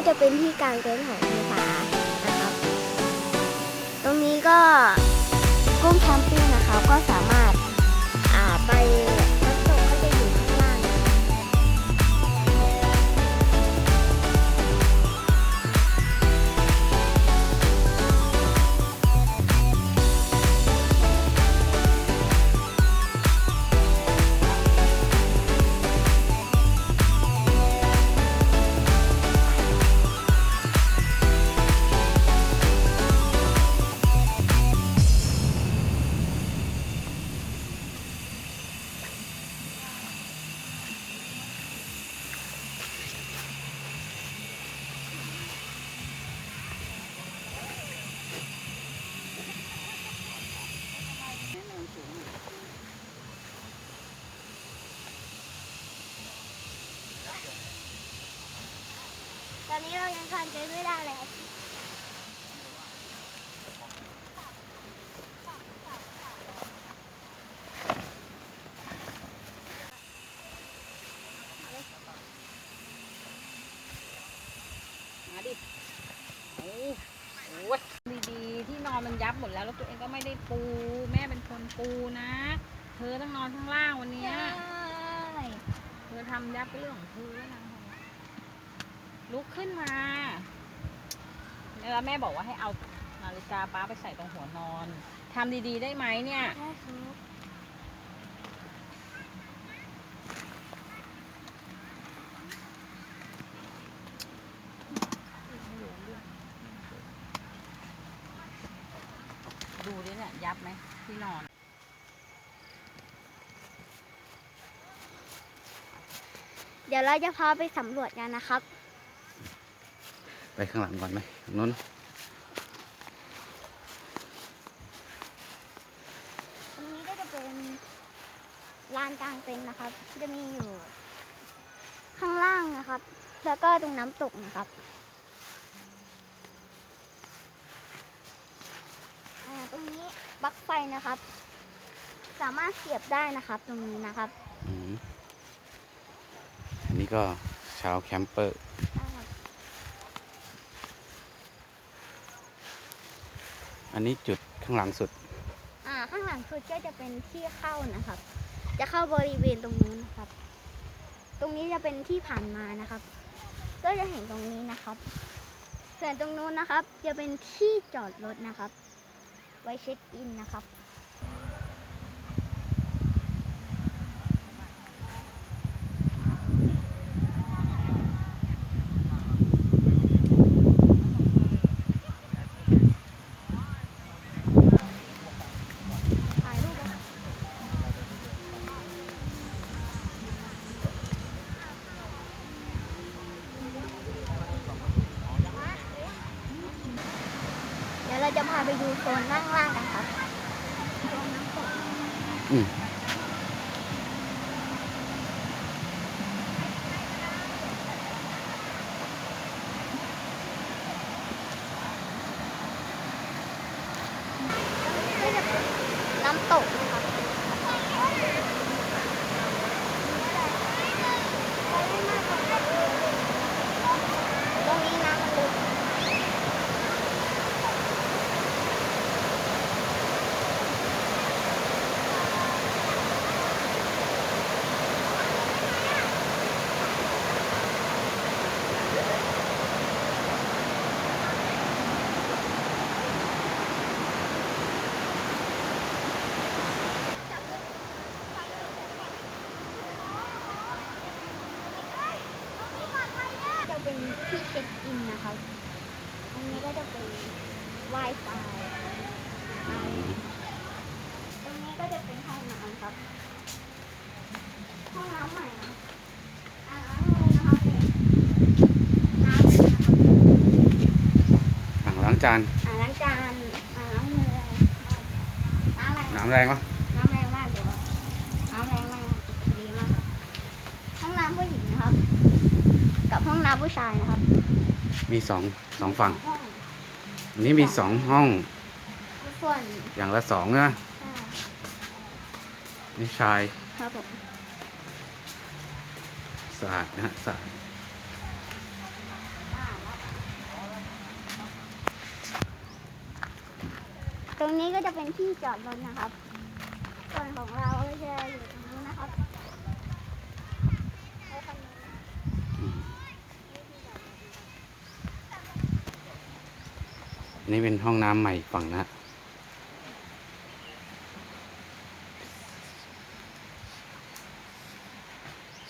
ก็จะเป็นที่กลางเต็นท์ของไฟฟ้านะครับ ตรงนี้ก็กุ้งแคมปิ้งนะครับก็สามารถอาไป หมดแล้วแล้วตัวเองก็ไม่ได้ปู แม่เป็นคนปูนะ เธอต้องนอนข้างล่างวันเนี้ยเธอทำยับเป็นเรื่องของเธอนะลุกขึ้นมาแล้วแม่บอกว่าให้เอานาฬิกาป้าไปใส่ตรงหัวนอนทำดีๆได้ไหมเนี่ยได้ครับ ดูดิเนี่ ยยับไหมที่นอนเดี๋ยวเราจะพาไปสำรวจกันนะครับ ไปข้างหลังก่อนไหมตรงนู้น ตรงนี้ก็จะเป็นลานกลางเต็นท์นะครับ จะมีอยู่ข้างล่างนะครับ แล้วก็ตรงน้ำตกนะครับอ่าตรงนี้ปลั๊กไฟ นะครับ สามารถเสียบได้นะครับ ตรงนี้นะครับอืมอันนี้ก็ชาวแคมเปอร์อันนี้จุดข้างหลังสุด อ่าข้างหลังสุดก็จะเป็นที่เข้านะครับ จะเข้าบริเวณตรงนู้นนะครับ ตรงนี้จะเป็นที่ผ่านมานะครับ ก็จะเห็นตรงนี้นะครับ ส่วนตรงนู้นนะครับ จะเป็นที่จอดรถนะครับไว้เช็คอินนะครับ ถ่ายรูปไว้เดี๋ยวเราจะพา ไปดูโซนล่างๆกันครับโซนน้ำตก อืม ก็จะเป็นน้ำตกนะครับตรงนี้น้ำมันลึก จะ เป็นที่เช็คอินนะครับ อันนี้ก็จะเป็น Wi-Fi ตรงนี้ก็จะเป็นห้องน้ำครับ ห้องน้ำใหม่นะอ่างล้างมือนะครับน้ำเลยนะครับอ่างล้างจานอ่างล้างจานอ่างล้างมือน้ำอะไรน้ำแรงวะ น้ำแรงมากเดี๋ยวน้ำแรงมากดีมากครับห้องน้ำผู้หญิง นะครับกับห้องน้ำผู้ชายนะครับมีสองสองฝั่งห้องอันนี้มีสองห้องส่วนอย่างละสองนะอ่านี่ชายครับผมสะอาดนะฮะสะอาดตรงนี้ก็จะเป็นที่จอดรถนะครับ ส่วนของเราก็จะอยู่ตรงนี้นะครับแล้วคันนี้ อืม นี่เป็นห้องน้ำใหม่ฝั่งนะฮะ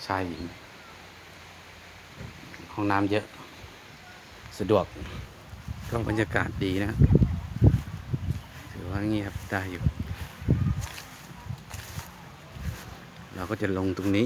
ชายหญิง ห้องน้ำเยอะ สะดวก ก็บรรยากาศดีนะ ถือว่าเงียบได้อยู่ เราก็จะลงตรงนี้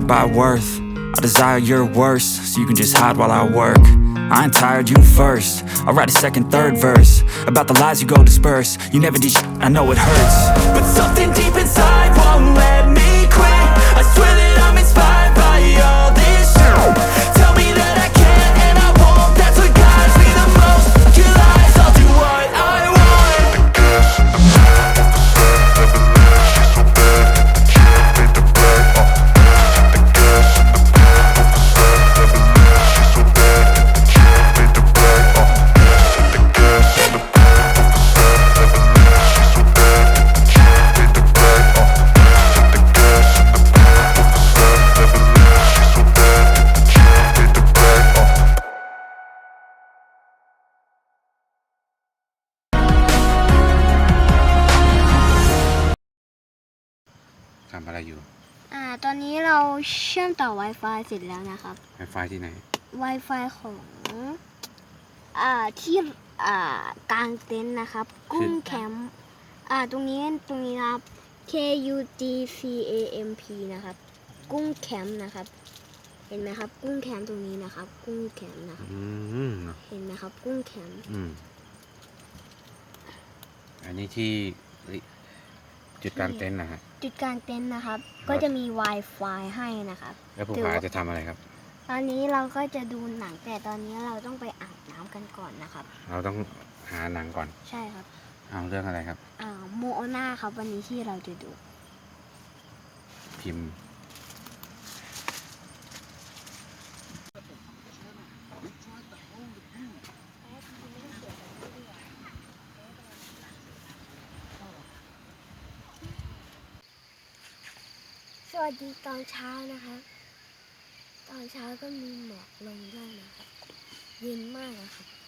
By worth. I desire your worst, so you can just hide while I work. I ain't tired, you first. I'll write a second, third verse about the lies you go disperse. You never did sh- I know it hurts. But something deep inside ำอะไรอยู่อ่า ตอนนี้เราเชื่อมต่อ Wi-Fi เสร็จแล้วนะครับไฟไฟที่ไหน Wi-Fi ของอ่าที่อ่ากลางเต็นท์นะครับ กุ้งแคมป์อ่าตรงนี้ตรงนี้นะครับ K U G C A M P นะครับ กุ้งแคมป์นะครับ เห็นไหมครับ กุ้งแคมป์ตรงนี้นะครับ กุ้งแคมป์นะครับ อืมเห็นไหมครับ กุ้งแคมป์อืม อันนี้ที่ จุดกลางเต็นท์นะฮะ จุดกลางเต็นท์นะครับ ก็จะมี Wi-Fi ให้นะครับ แล้วภูถือผาว่าจะทำอะไรครับ ตอนนี้เราก็จะดูหนังแต่ตอนนี้เราต้องไปอาบน้ำกันก่อนนะครับ เราต้องหาหนังก่อน ใช่ครับเอาเรื่องอะไรครับอ่าโมโอนาครับวันนี้ที่เราจะดู พิมพ์ วัสดีตอนเช้านะคะ ตอนเช้าก็มีหมอกลงด้วยนะคะเย็นมากนะค่ะ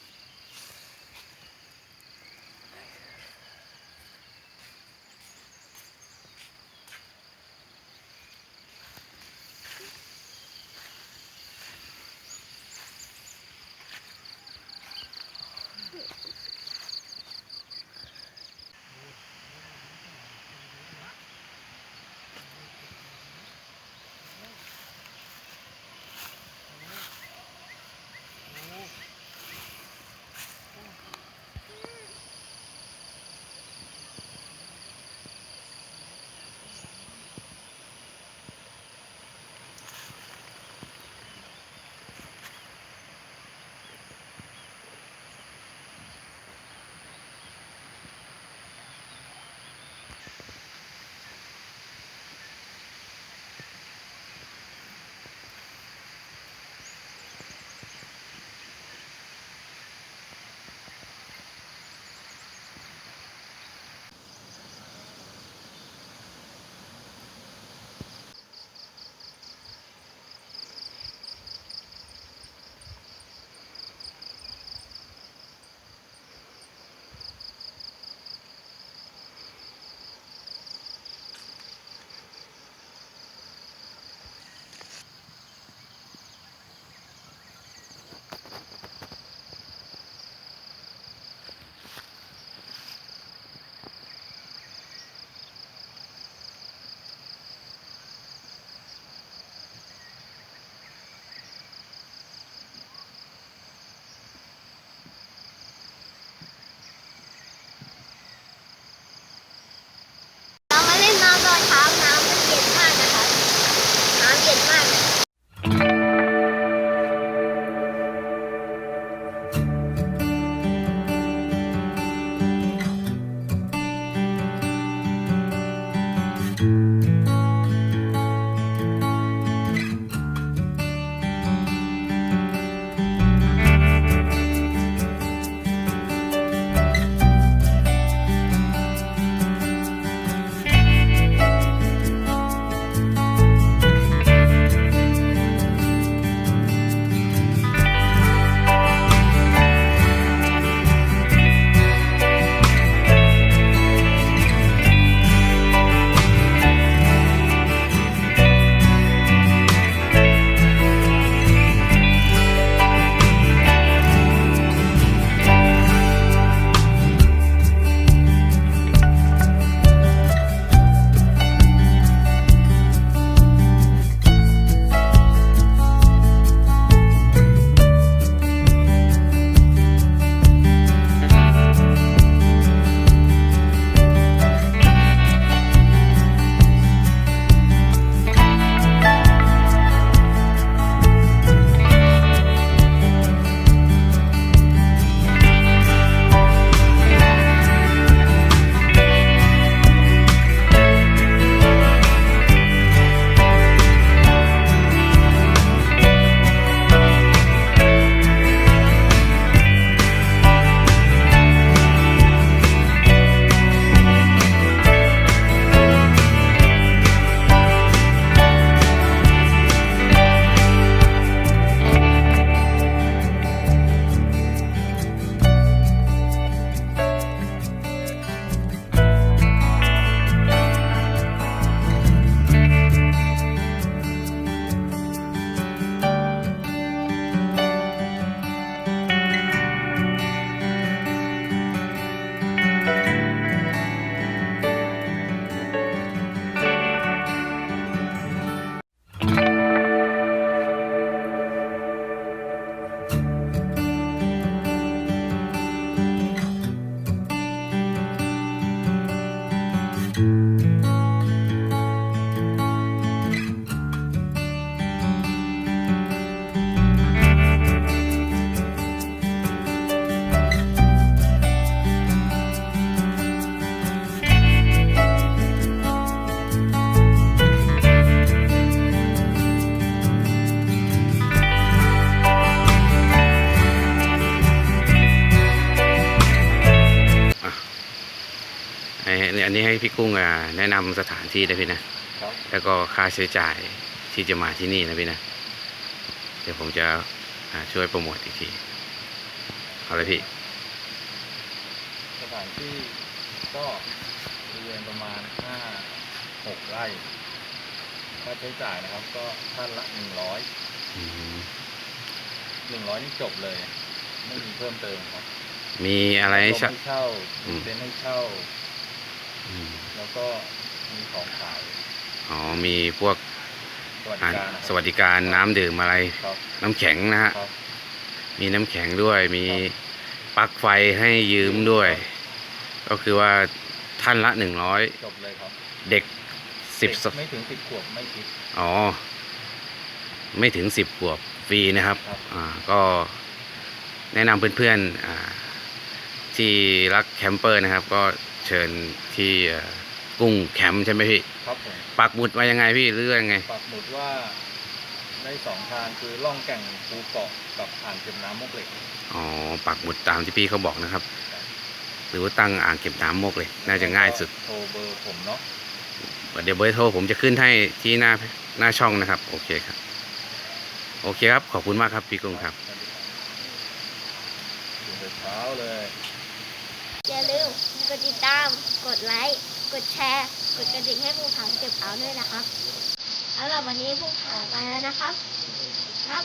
นนี้ให้พี่กุ้งอะแนะนำสถานที่นะพี่นะครับแล้วก็ค่าใช้จ่ายที่จะมาที่นี่นะพี่นะ เดี๋ยวผมจะอ่าช่วยโปรโมทอีกทีเอาเลยพี่ สถานที่ก็บริเวณประมาณห้าหกไร่ค่าใช้จ่ายนะครับ ก็ท่านละหนึ่งร้อยอืมหนึ่งร้อยนี่จบเลย ไม่มีเพิ่มเติมครับ มีอะไรให้ลมเช่าให้เช่าอืมีมเต็นท์ให้เช่าอืม แล้วก็มีของขายอ๋อมีพวกสวัสดิอ่าการนะครับสวัสดิการน้ำดื่มอะไร ครับน้ำแข็งนะฮะครับ มีน้ำแข็งด้วยมีครับปลั๊กไฟให้ยืมด้วย ก็คือว่าท่านละหนึ่งร้อยจบเลยครับเด็กสิบเด็กไม่ถึงสิบขวบไม่คิด อ๋อ ไม่ถึงสิบขวบฟรีนะครับครับ อ่าก็แนะนำเพื่อนๆอ่าที่รักแคมเปอร์นะครับ ก็ เชิญที่เอ่อกุ้งแคมป์ใช่ไหมพี่ครับผมปักหมุดมายังไงพี่หรือยังไง ปักหมุดว่าได้สองทางคือล่องแก่งภูเกาะกับอ่างเก็บน้ำมกเหล็กอ๋อปักหมุดตามที่พี่เขาบอกนะครับ หรือว่าตั้งอ่างเก็บน้ำโมกเลยน่าจะง่ายสุดโทรเบอร์ผมเนาะเดี๋ยวเบอร์โทรผมจะขึ้นให้ที่หน้าหน้าช่องนะครับ โอเคครับ โอเคครับ ขอบคุณมากครับพี่กุ้งครับสวัสดีครับตื่นแต่เช้าเลยอย่าลืม กดติดตาม กดไลค์ กดแชร์ กดกระดิ่งให้ผู้ผาเก็บเอาด้วยนะครับเอาล่ะวันนี้ผู้ผาไปแล้วนะครับ ครับ